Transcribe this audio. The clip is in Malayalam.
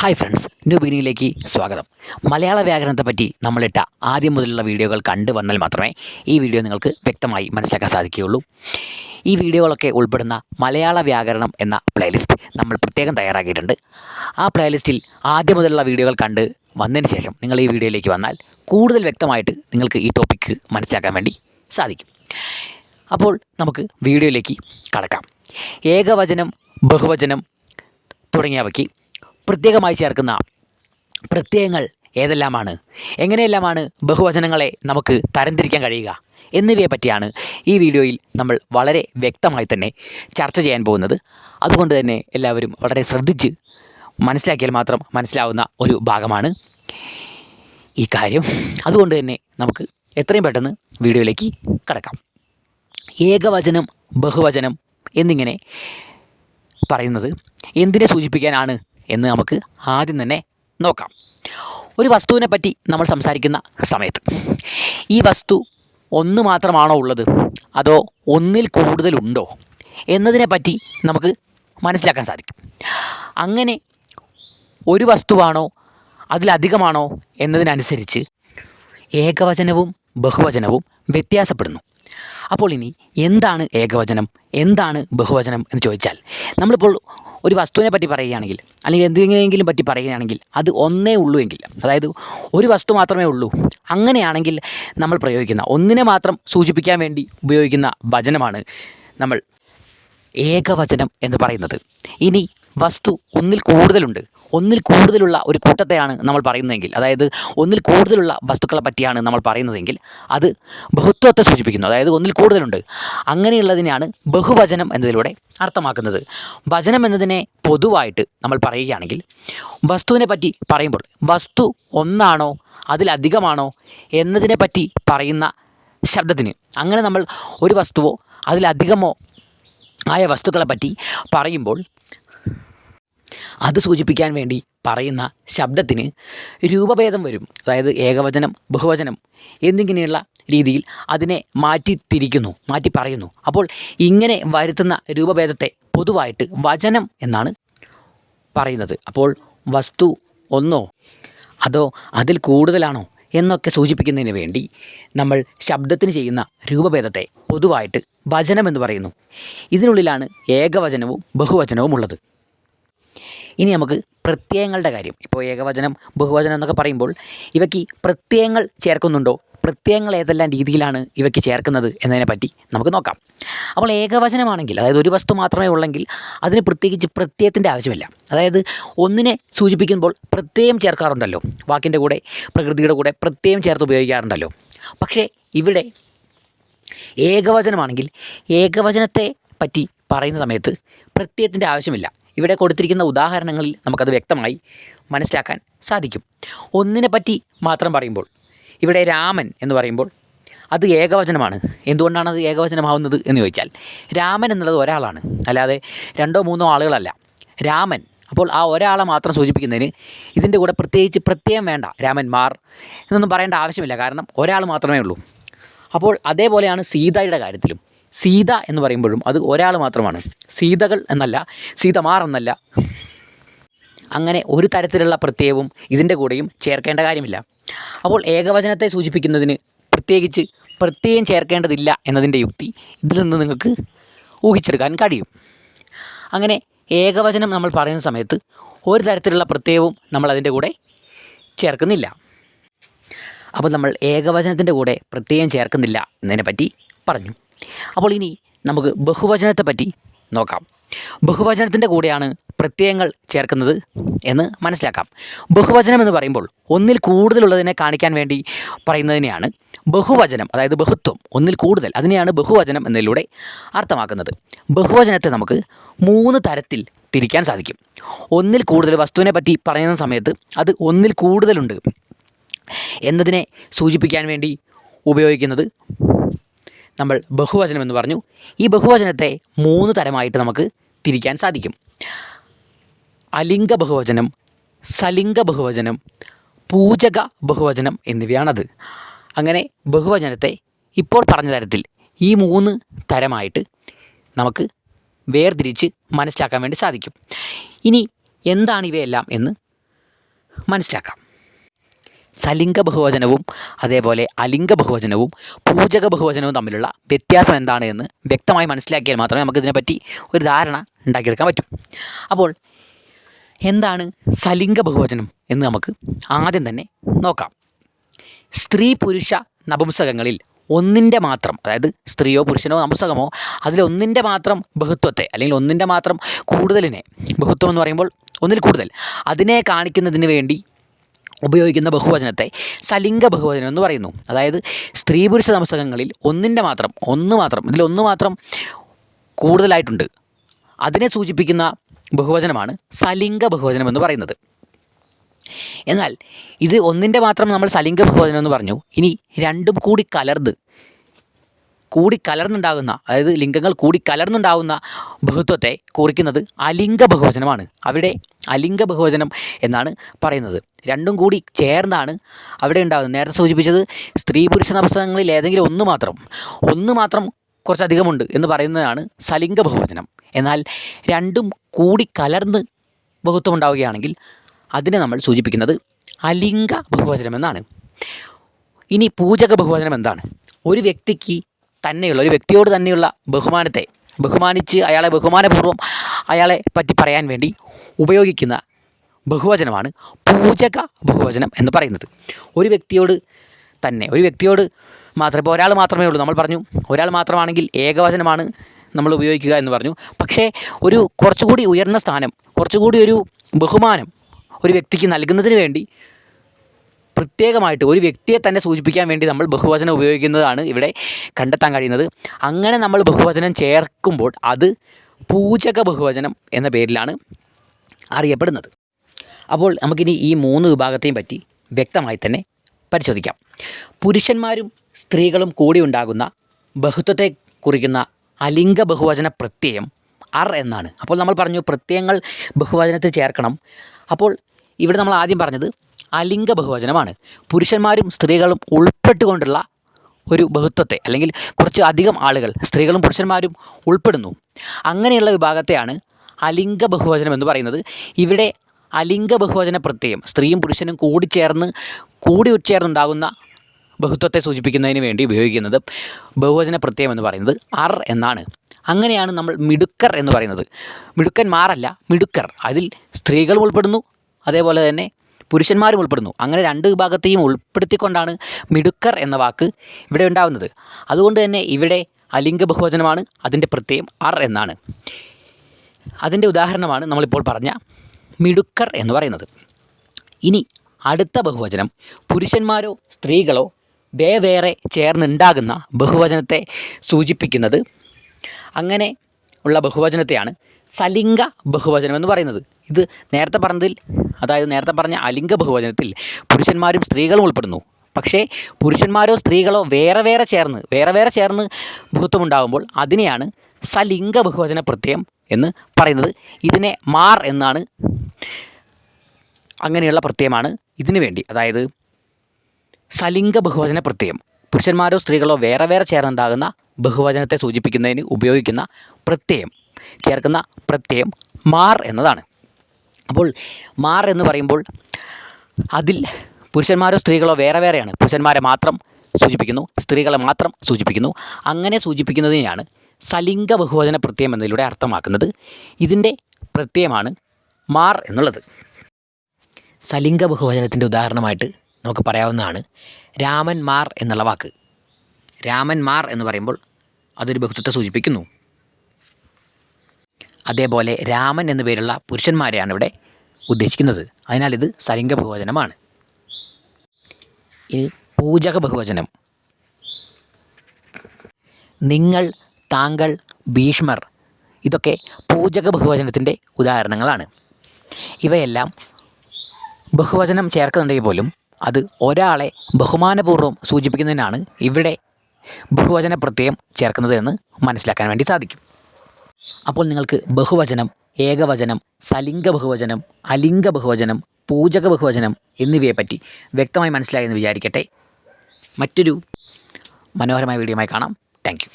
ഹായ് ഫ്രണ്ട്സ് ന്യൂ ബിഗിനിങ്ങിലേക്ക് സ്വാഗതം. മലയാള വ്യാകരണത്തെ പറ്റി നമ്മളിട്ട ആദ്യം മുതലുള്ള വീഡിയോകൾ കണ്ടു വന്നാൽ മാത്രമേ ഈ വീഡിയോ നിങ്ങൾക്ക് വ്യക്തമായി മനസ്സിലാക്കാൻ സാധിക്കുകയുള്ളൂ. ഈ വീഡിയോകളൊക്കെ ഉൾപ്പെടുന്ന മലയാള വ്യാകരണം എന്ന പ്ലേലിസ്റ്റ് നമ്മൾ പ്രത്യേകം തയ്യാറാക്കിയിട്ടുണ്ട്. ആ പ്ലേലിസ്റ്റിൽ ആദ്യം മുതലുള്ള വീഡിയോകൾ കണ്ട് വന്നതിന് ശേഷം നിങ്ങൾ ഈ വീഡിയോയിലേക്ക് വന്നാൽ കൂടുതൽ വ്യക്തമായിട്ട് നിങ്ങൾക്ക് ഈ ടോപ്പിക്ക് മനസ്സിലാക്കാൻ വേണ്ടി സാധിക്കും. അപ്പോൾ നമുക്ക് വീഡിയോയിലേക്ക് കടക്കാം. ഏകവചനം ബഹുവചനം തുടങ്ങിയവയ്ക്ക് പ്രത്യേകമായി ചേർക്കുന്ന പ്രത്യയങ്ങൾ ഏതെല്ലാമാണ്? എങ്ങനെയെല്ലാമാണ് ബഹുവചനങ്ങളെ നമുക്ക് തരംതിരിക്കാൻ കഴിയുക? എന്നിവയെ പറ്റിയാണ് ഈ വീഡിയോയിൽ നമ്മൾ വളരെ വ്യക്തമായി തന്നെ ചർച്ച ചെയ്യാൻ പോകുന്നത്. അതുകൊണ്ട് തന്നെ എല്ലാവരും വളരെ ശ്രദ്ധിച്ച് മനസ്സിലാക്കിയാൽ മാത്രം മനസ്സിലാവുന്ന ഒരു ഭാഗമാണ് ഈ കാര്യം. അതുകൊണ്ട് തന്നെ നമുക്ക് എത്രയും പെട്ടെന്ന് വീഡിയോയിലേക്ക് കടക്കാം. ഏകവചനം ബഹുവചനം എന്നിങ്ങനെ പറയുന്നത് എന്തിനെ സൂചിപ്പിക്കാനാണ് എന്ന് നമുക്ക് ആദ്യം തന്നെ നോക്കാം. ഒരു വസ്തുവിനെ പറ്റി നമ്മൾ സംസാരിക്കുന്ന സമയത്ത്. ഈ വസ്തു ഒന്ന് മാത്രമാണോ ഉള്ളത്? അതോ ഒന്നിൽ കൂടുതലുണ്ടോ എന്നതിനെ പറ്റി നമുക്ക് മനസ്സിലാക്കാൻ സാധിക്കും. അങ്ങനെ ഒരു വസ്തുവാണോ? അതിലധികമാണോ എന്നതിനനുസരിച്ച് ഏകവചനവും ബഹുവചനവും വ്യത്യാസപ്പെടുന്നു. അപ്പോൾ ഇനി എന്താണ് ഏകവചനം? എന്താണ് ബഹുവചനം എന്ന് ചോദിച്ചാൽ നമ്മളിപ്പോൾ ഒരു വസ്തുവിനെ പറ്റി പറയുകയാണെങ്കിൽ അല്ലെങ്കിൽ എന്തെങ്കിലും പറ്റി പറയുകയാണെങ്കിൽ അത് ഒന്നേ ഉള്ളൂ എങ്കിൽ അതായത് ഒരു വസ്തു മാത്രമേ ഉള്ളൂ. അങ്ങനെയാണെങ്കിൽ നമ്മൾ പ്രയോഗിക്കുന്ന ഒന്നിനെ മാത്രം സൂചിപ്പിക്കാൻ വേണ്ടി ഉപയോഗിക്കുന്ന വചനമാണ് നമ്മൾ ഏകവചനം എന്ന് പറയുന്നത്. ഇനി വസ്തു ഒന്നിൽ കൂടുതലുണ്ട്. ഒന്നിൽ കൂടുതലുള്ള ഒരു കൂട്ടത്തെയാണ് നമ്മൾ പറയുന്നതെങ്കിൽ അതായത് ഒന്നിൽ കൂടുതലുള്ള വസ്തുക്കളെ പറ്റിയാണ് നമ്മൾ പറയുന്നതെങ്കിൽ അത് ബഹുത്വത്തെ സൂചിപ്പിക്കുന്നു. അതായത് ഒന്നിൽ കൂടുതലുണ്ട്. അങ്ങനെയുള്ളതിനെയാണ് ബഹുവചനം എന്നതിലൂടെ അർത്ഥമാക്കുന്നത്. വചനം എന്നതിനെ പൊതുവായിട്ട് നമ്മൾ പറയുകയാണെങ്കിൽ വസ്തുവിനെ പറ്റി പറയുമ്പോൾ വസ്തു ഒന്നാണോ അതിലധികമാണോ എന്നതിനെ പറ്റി പറയുന്ന ശബ്ദത്തിന് അങ്ങനെ നമ്മൾ ഒരു വസ്തുവോ അതിലധികമോ ആയ വസ്തുക്കളെ പറ്റി പറയുമ്പോൾ അത് സൂചിപ്പിക്കാൻ വേണ്ടി പറയുന്ന ശബ്ദത്തിന് രൂപഭേദം വരും. അതായത് ഏകവചനം ബഹുവചനം എന്നിങ്ങനെയുള്ള രീതിയിൽ അതിനെ മാറ്റിത്തിരിക്കുന്നു മാറ്റി പറയുന്നു അപ്പോൾ ഇങ്ങനെ വരുത്തുന്ന രൂപഭേദത്തെ പൊതുവായിട്ട് വചനം എന്നാണ് പറയുന്നത്. അപ്പോൾ വസ്തു ഒന്നോ അതോ അതിൽ കൂടുതലാണോ എന്നൊക്കെ സൂചിപ്പിക്കുന്നതിന് വേണ്ടി നമ്മൾ ശബ്ദത്തിന് ചെയ്യുന്ന രൂപഭേദത്തെ പൊതുവായിട്ട് വചനം എന്ന് പറയുന്നു. ഇതിനുള്ളിലാണ് ഏകവചനവും ബഹുവചനവും ഉള്ളത്. ഇനി നമുക്ക് പ്രത്യയങ്ങളുടെ കാര്യം. ഇപ്പോൾ ഏകവചനം ബഹുവചനം എന്നൊക്കെ പറയുമ്പോൾ ഇവയ്ക്ക് പ്രത്യയങ്ങൾ ചേർക്കുന്നുണ്ടോ? പ്രത്യയങ്ങൾ ഏതെല്ലാം രീതിയിലാണ് ഇവയ്ക്ക് ചേർക്കുന്നത് എന്നതിനെ പറ്റി നമുക്ക് നോക്കാം. അപ്പോൾ ഏകവചനമാണെങ്കിൽ അതായത് ഒരു വസ്തു മാത്രമേ ഉള്ളെങ്കിൽ അതിന് പ്രത്യേകിച്ച് പ്രത്യയത്തിന്റെ ആവശ്യമില്ല. അതായത് ഒന്നിനെ സൂചിപ്പിക്കുമ്പോൾ പ്രത്യയം ചേർക്കാറുണ്ടല്ലോ. വാക്കിന്റെ കൂടെ പ്രകൃതിയുടെ കൂടെ പ്രത്യയം ചേർത്ത് ഉപയോഗിക്കാറുണ്ടല്ലോ. പക്ഷേ ഇവിടെ ഏകവചനമാണെങ്കിൽ ഏകവചനത്തെ പറ്റി പറയുന്ന സമയത്ത് പ്രത്യയത്തിന്റെ ആവശ്യമില്ല. ഇവിടെ കൊടുത്തിരിക്കുന്ന ഉദാഹരണങ്ങളിൽ നമുക്കത് വ്യക്തമായി മനസ്സിലാക്കാൻ സാധിക്കും. ഒന്നിനെ പറ്റി മാത്രം പറയുമ്പോൾ ഇവിടെ രാമൻ എന്ന് പറയുമ്പോൾ അത് ഏകവചനമാണ്. എന്തുകൊണ്ടാണ് അത് ഏകവചനമാവുന്നത് എന്ന് ചോദിച്ചാൽ രാമൻ എന്നുള്ളത് ഒരാളാണ്. അല്ലാതെ രണ്ടോ മൂന്നോ ആളുകളല്ല. രാമൻ അപ്പോൾ ആ ഒരാളെ മാത്രം സൂചിപ്പിക്കുന്നതിന് ഇതിന്റെ കൂടെ പ്രത്യേകിച്ച് പ്രത്യേകം വേണ്ട രാമന്മാർ എന്നൊന്നും പറയേണ്ട ആവശ്യമില്ല. കാരണം ഒരാൾ മാത്രമേ ഉള്ളൂ. അപ്പോൾ അതേപോലെയാണ് സീതയുടെ കാര്യത്തിലും. സീത എന്ന് പറയുമ്പോഴും അത് ഒരാൾ മാത്രമാണ്. സീതകൾ എന്നല്ല സീതമാർ എന്നല്ല. അങ്ങനെ ഒരു തരത്തിലുള്ള പ്രത്യയവും ഇതിന്റെ കൂടെയും ചേർക്കേണ്ട കാര്യമില്ല. അപ്പോൾ ഏകവചനത്തെ സൂചിപ്പിക്കുന്നതിന് പ്രത്യേകിച്ച് പ്രത്യയം ചേർക്കേണ്ടതില്ല എന്നതിന്റെ യുക്തി ഇതിൽ നിന്ന് നിങ്ങൾക്ക് ഊഹിച്ചെടുക്കാൻ കഴിയും. അങ്ങനെ ഏകവചനം നമ്മൾ പറയുന്ന സമയത്ത് ഒരു തരത്തിലുള്ള പ്രത്യയവും നമ്മൾ അതിന്റെ കൂടെ ചേർക്കുന്നില്ല. അപ്പോൾ നമ്മൾ ഏകവചനത്തിന്റെ കൂടെ പ്രത്യയം ചേർക്കുന്നില്ല എന്നതിനെ പറ്റി പറഞ്ഞു. അപ്പോൾ ഇനി നമുക്ക് ബഹുവചനത്തെ പറ്റി നോക്കാം. ബഹുവചനത്തിന്റെ കൂടെയാണ് പ്രത്യയങ്ങൾ ചേർക്കുന്നത് എന്ന് മനസ്സിലാക്കാം. ബഹുവചനം എന്ന് പറയുമ്പോൾ ഒന്നിൽ കൂടുതലുള്ളതിനെ കാണിക്കാൻ വേണ്ടി പറയുന്നതിനെയാണ് ബഹുവചനം അതായത് ബഹുത്വം. ഒന്നിൽ കൂടുതൽ അതിനെയാണ് ബഹുവചനം എന്നതിലൂടെ അർത്ഥമാക്കുന്നത്. ബഹുവചനത്തെ നമുക്ക് മൂന്ന് തരത്തിൽ തിരിക്കാൻ സാധിക്കും. ഒന്നിൽ കൂടുതൽ വസ്തുവിനെ പറ്റി പറയുന്ന സമയത്ത് അത് ഒന്നിൽ കൂടുതലുണ്ട് എന്നതിനെ സൂചിപ്പിക്കാൻ വേണ്ടി ഉപയോഗിക്കുന്നത് നമ്മൾ ബഹുവചനം എന്ന് പറഞ്ഞു. ഈ ബഹുവചനത്തെ മൂന്ന് തരമായിട്ട് നമുക്ക് തിരിക്കാൻ സാധിക്കും. അലിംഗ ബഹുവചനം സലിംഗ ബഹുവചനം പൂജക ബഹുവചനം എന്നിവയാണത്. അങ്ങനെ ബഹുവചനത്തെ ഇപ്പോൾ പറഞ്ഞ തരത്തിൽ ഈ മൂന്ന് തരമായിട്ട് നമുക്ക് വേർതിരിച്ച് മനസ്സിലാക്കാൻ വേണ്ടി സാധിക്കും. ഇനി എന്താണ് ഇവയെല്ലാം എന്ന് മനസ്സിലാക്കാം. സലിംഗ ബഹുവചനവും അതേപോലെ അലിംഗ ബഹുവചനവും പൂജക ബഹുവചനവും തമ്മിലുള്ള വ്യത്യാസം എന്താണ് എന്ന് വ്യക്തമായി മനസ്സിലാക്കിയാൽ മാത്രമേ നമുക്ക് ഇതിനെപ്പറ്റി ഒരു ധാരണ ഉണ്ടാക്കിയെടുക്കാൻ പറ്റൂ. അപ്പോൾ എന്താണ് സലിംഗ ബഹുവചനം എന്ന് നമുക്ക് ആദ്യം തന്നെ നോക്കാം. സ്ത്രീ പുരുഷ നപുംസകങ്ങളിൽ ഒന്നിന്റെ മാത്രം അതായത് സ്ത്രീയോ പുരുഷനോ നപുംസകമോ അതിലൊന്നിന്റെ മാത്രം ബഹുത്വത്തെ അല്ലെങ്കിൽ ഒന്നിന്റെ മാത്രം കൂടുതലിനെ ബഹുത്വം എന്ന് പറയുമ്പോൾ ഒന്നിൽ കൂടുതൽ അതിനെ കാണിക്കുന്നതിന് വേണ്ടി ഉപയോഗിക്കുന്ന ബഹുവചനത്തെ സലിംഗ ബഹുവചനം എന്ന് പറയുന്നു. അതായത് സ്ത്രീ പുരുഷ നമസ്തകങ്ങളിൽ ഒന്നിന്റെ മാത്രം ഒന്ന് മാത്രം ഇതിൽ ഒന്ന് മാത്രം കൂടുതലായിട്ടുണ്ട്. അതിനെ സൂചിപ്പിക്കുന്ന ബഹുവചനമാണ് സലിംഗ ബഹുവചനം എന്ന് പറയുന്നത്. എന്നാൽ ഇത് ഒന്നിന്റെ മാത്രം നമ്മൾ സലിംഗ ബഹുവചനം എന്ന് പറഞ്ഞു. ഇനി രണ്ടും കൂടി കലർന്ന് കൂടി കലർന്നുണ്ടാകുന്ന അതായത് ലിംഗങ്ങൾ കൂടി കലർന്നുണ്ടാകുന്ന ബഹുത്വത്തെ കുറിക്കുന്നത് അലിംഗ ബഹുവചനമാണ്. അവിടെ അലിംഗ ബഹുവചനം എന്നാണ് പറയുന്നത്. രണ്ടും കൂടി ചേർന്നാണ് അവിടെ ഉണ്ടാകുന്നത്. നേരത്തെ സൂചിപ്പിച്ചത് സ്ത്രീ പുരുഷ നപുസ്തകങ്ങളിൽ ഏതെങ്കിലും ഒന്ന് മാത്രം ഒന്ന് മാത്രം കുറച്ചധികമുണ്ട് എന്ന് പറയുന്നതാണ് സലിംഗ ബഹുവചനം എന്നാൽ രണ്ടും കൂടി കലർന്ന് ബഹുത്വം ഉണ്ടാവുകയാണെങ്കിൽ അതിനെ നമ്മൾ സൂചിപ്പിക്കുന്നത് അലിംഗ ബഹുവചനം എന്നാണ്. ഇനി പൂജക ബഹുവചനം എന്താണ്? ഒരു വ്യക്തിക്ക് തന്നെയുള്ള ഒരു വ്യക്തിയോട് തന്നെയുള്ള ബഹുമാനത്തെ ബഹുമാനിച്ച് അയാളെ ബഹുമാനപൂർവം അയാളെ പറ്റി പറയാൻ വേണ്ടി ഉപയോഗിക്കുന്ന ബഹുവചനമാണ് പൂജക ബഹുവചനം എന്ന് പറയുന്നത്. ഒരു വ്യക്തിയോട് തന്നെ ഒരു വ്യക്തിയോട് മാത്രം ഇപ്പോൾ ഒരാൾ മാത്രമേ ഉള്ളൂ നമ്മൾ പറഞ്ഞു. ഒരാൾ മാത്രമാണെങ്കിൽ ഏകവചനമാണ് നമ്മൾ ഉപയോഗിക്കുക എന്ന് പറഞ്ഞു. പക്ഷേ ഒരു കുറച്ചുകൂടി ഉയർന്ന സ്ഥാനം കുറച്ചുകൂടി ഒരു ബഹുമാനം ഒരു വ്യക്തിക്ക് നൽകുന്നതിന് വേണ്ടി പ്രത്യേകമായിട്ട് ഒരു വ്യക്തിയെ തന്നെ സൂചിപ്പിക്കാൻ വേണ്ടി നമ്മൾ ബഹുവചനം ഉപയോഗിക്കുന്നതാണ് ഇവിടെ കണ്ടെത്താൻ കഴിയുന്നത്. അങ്ങനെ നമ്മൾ ബഹുവചനം ചേർക്കുമ്പോൾ അത് പൂജക ബഹുവചനം എന്ന പേരിലാണ് അറിയപ്പെടുന്നത്. അപ്പോൾ നമുക്കിനി ഈ മൂന്ന് വിഭാഗത്തെയും പറ്റി വ്യക്തമായി തന്നെ പരിശോധിക്കാം. പുരുഷന്മാരും സ്ത്രീകളും കൂടി ഉണ്ടാകുന്ന ബഹുത്വത്തെ കുറിക്കുന്ന അലിംഗ ബഹുവചന പ്രത്യയം അർ എന്നാണ്. അപ്പോൾ നമ്മൾ പറഞ്ഞു പ്രത്യയങ്ങൾ ബഹുവചനത്തിൽ ചേർക്കണം. അപ്പോൾ ഇവിടെ നമ്മൾ ആദ്യം പറഞ്ഞത് അലിംഗ ബഹുവചനമാണ് പുരുഷന്മാരും സ്ത്രീകളും ഉൾപ്പെട്ടുകൊണ്ടുള്ള ഒരു ബഹുത്വത്തെ അല്ലെങ്കിൽ കുറച്ച് അധികം ആളുകൾ സ്ത്രീകളും പുരുഷന്മാരും ഉൾപ്പെടുന്നു. അങ്ങനെയുള്ള വിഭാഗത്തെയാണ് അലിംഗ ബഹുവചനം എന്ന് പറയുന്നത്. ഇവിടെ അലിംഗ ബഹുവചന പ്രത്യയം സ്ത്രീയും പുരുഷനും കൂടി ചേർന്ന് കൂടി ഉച്ചേർന്നുണ്ടാകുന്ന ബഹുത്വത്തെ സൂചിപ്പിക്കുന്നതിന് വേണ്ടി ഉപയോഗിക്കുന്നത് ബഹുവചന പ്രത്യയം എന്ന് പറയുന്നത് അർ എന്നാണ്. അങ്ങനെയാണ് നമ്മൾ മിടുക്കർ എന്ന് പറയുന്നത്. മിടുക്കന്മാരല്ല മിടുക്കർ. അതിൽ സ്ത്രീകളും ഉൾപ്പെടുന്നു അതേപോലെ തന്നെ പുരുഷന്മാരും ഉൾപ്പെടുന്നു. അങ്ങനെ രണ്ട് വിഭാഗത്തെയും ഉൾപ്പെടുത്തിക്കൊണ്ടാണ് മിടുക്കർ എന്ന വാക്ക് ഇവിടെ ഉണ്ടാകുന്നത് അതുകൊണ്ട് തന്നെ ഇവിടെ അലിംഗ ബഹുവചനമാണ് അതിന്റെ പ്രത്യയം അർ എന്നാണ്. അതിന്റെ ഉദാഹരണമാണ് നമ്മളിപ്പോൾ പറഞ്ഞ മിടുക്കർ എന്ന് പറയുന്നത്. ഇനി അടുത്ത ബഹുവചനം പുരുഷന്മാരോ സ്ത്രീകളോ വേവേറെ ചേർന്നുണ്ടാകുന്ന ബഹുവചനത്തെ സൂചിപ്പിക്കുന്നത്. അങ്ങനെ ഉള്ള ബഹുവചനത്തെയാണ് സലിംഗ ബഹുവചനം എന്ന് പറയുന്നത്. ഇത് നേരത്തെ പറഞ്ഞതിൽ അതായത് നേരത്തെ പറഞ്ഞ അലിംഗ ബഹുവചനത്തിൽ പുരുഷന്മാരും സ്ത്രീകളും ഉൾപ്പെടുന്നു. പക്ഷേ പുരുഷന്മാരോ സ്ത്രീകളോ വേറെ വേറെ ചേർന്ന് വേറെ വേറെ ചേർന്ന് ബഹുത്വമുണ്ടാകുമ്പോൾ അതിനെയാണ് സലിംഗ ബഹുവചന പ്രത്യയം എന്ന് പറയുന്നത്. ഇതിനെ മാർ എന്നാണ്. അങ്ങനെയുള്ള പ്രത്യയമാണ് ഇതിനു വേണ്ടി. അതായത് സലിംഗ ബഹുവചന പ്രത്യയം. പുരുഷന്മാരോ സ്ത്രീകളോ വേറെ വേറെ ചേർന്നുണ്ടാകുന്ന ബഹുവചനത്തെ സൂചിപ്പിക്കുന്നതിന് ഉപയോഗിക്കുന്ന പ്രത്യയം. ചേർക്കുന്ന പ്രത്യയം മാർ എന്നതാണ്. അപ്പോൾ മാർ എന്ന് പറയുമ്പോൾ അതിൽ പുരുഷന്മാരോ സ്ത്രീകളോ വേറെ വേറെയാണ്. പുരുഷന്മാരെ മാത്രം സൂചിപ്പിക്കുന്നു സ്ത്രീകളെ മാത്രം സൂചിപ്പിക്കുന്നു. അങ്ങനെ സൂചിപ്പിക്കുന്നതിനെയാണ് സലിംഗ ബഹുവചന പ്രത്യയം എന്നതിലൂടെ അർത്ഥമാക്കുന്നത്. ഇതിന്റെ പ്രത്യയമാണ് മാർ എന്നുള്ളത്. സലിംഗ ബഹുവചനത്തിന്റെ ഉദാഹരണമായിട്ട് നമുക്ക് പറയാവുന്നതാണ് രാമൻ മാർ എന്നുള്ള വാക്ക്. രാമൻ മാർ എന്ന് പറയുമ്പോൾ അതൊരു ബഹുത്വത്തെ സൂചിപ്പിക്കുന്നു. അതേപോലെ രാമൻ എന്നു പേരുള്ള പുരുഷന്മാരെയാണ് ഇവിടെ ഉദ്ദേശിക്കുന്നത്. അതിനാൽ ഇത് സലിംഗ ബഹുവചനമാണ്. ഇനി പൂജക ബഹുവചനം. നിങ്ങൾ താങ്കൾ ഭീഷ്മർ ഇതൊക്കെ പൂജക ബഹുവചനത്തിന്റെ ഉദാഹരണങ്ങളാണ്. ഇവയെല്ലാം ബഹുവചനം ചേർക്കുന്നുണ്ടെങ്കിൽ പോലും അത് ഒരാളെ ബഹുമാനപൂർവം സൂചിപ്പിക്കുന്നതിനാണ് ഇവിടെ ബഹുവചന പ്രത്യയം ചേർക്കുന്നത് എന്ന് മനസ്സിലാക്കാൻ വേണ്ടി സാധിക്കും. അപ്പോൾ നിങ്ങൾക്ക് ബഹുവചനം ഏകവചനം സലിംഗ ബഹുവചനം അലിംഗ ബഹുവചനം പൂജക ബഹുവചനം എന്നിവയെപ്പറ്റി വ്യക്തമായി മനസ്സിലായെന്ന് വിചാരിക്കട്ടെ. മറ്റൊരു മനോഹരമായ വീഡിയോയുമായി കാണാം. താങ്ക്